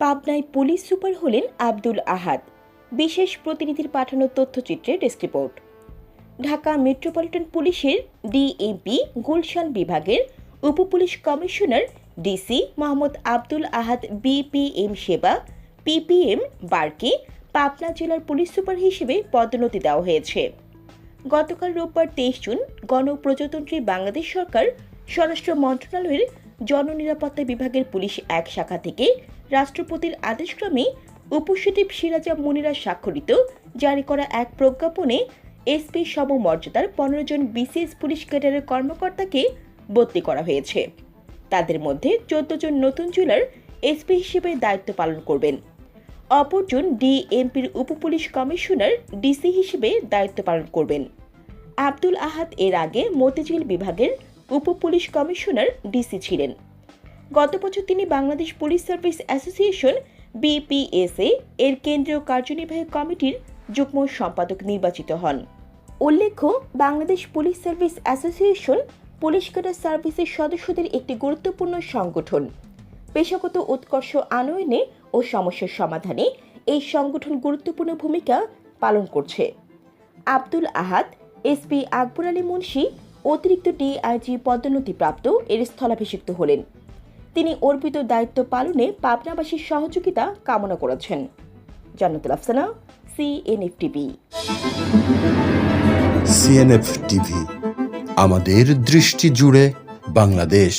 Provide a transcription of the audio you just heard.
পাবনায় police super হলেন আব্দুল আহাদ। বিশেষ প্রতিনিধির পাঠানো তথ্যচিত্রে ডেস্ক রিপোর্ট। ঢাকা মেট্রোপলিটন পুলিশের ডিএমপি গুলশান বিভাগের উপপুলিশ commissioner DC Mohammad Abdul Ahad BPM সেবা, পিপিএম বারকে পাবনা জেলার পুলিশ সুপার হিসেবে পদোন্নতি দেওয়া হয়েছে। গতকাল রোববার তেইশ জুন গণপ্রজাতন্ত্রী বাংলাদেশ সরকার স্বরাষ্ট্র মন্ত্রণালয়ের জননিরাপত্তা বিভাগের পুলিশ এক শাখা থেকে রাষ্ট্রপতির আদেশক্রমে উপসচিব সিরাজা মুনিরা স্বাক্ষরিত, জারি করা এক প্রজ্ঞাপনে এসপি সমমর্যাদার পনেরো জন বিসিএস পুলিশ ক্যাডারের কর্মকর্তাকে বদলি করা হয়েছে। তাদের মধ্যে চোদ্দ জন নতুন জেলার এসপি হিসেবে দায়িত্ব পালন করবেন। অপরজন ডিএমপির উপপুলিশ কমিশনার ডিসি হিসেবে দায়িত্ব পালন করবেন। আব্দুল আহাদ এর আগে মতিঝিল বিভাগের উপপুলিশ কমিশনার ডিসি ছিলেন। গত বছর তিনি Bangladesh police service association, BPSA, এর কেন্দ্রীয় কার্যনির্বাহী কমিটির যুগ্ম সম্পাদক নির্বাচিত হন। উল্লেখ্য, Bangladesh police service association police cadre সার্ভিসের সদস্যদের একটি গুরুত্বপূর্ণ সংগঠন। পেশাগত উৎকর্ষ আনয়নে ও সমস্যার সমাধানে এই সংগঠন গুরুত্বপূর্ণ ভূমিকা পালন করছে। আব্দুল আহাদ এসপি আকবর আলী মুন্সি অতিরিক্ত ডিআইজি পদোন্নতিপ্রাপ্ত এর স্থলাভিষিক্ত হলেন। তিনি অর্পিত দায়িত্ব পালনে পাবনাবাসীর সহযোগিতা কামনা করেছেন। Jannatul Afsana CNF TV CNF TV আমাদের দৃষ্টি জুড়ে বাংলাদেশ।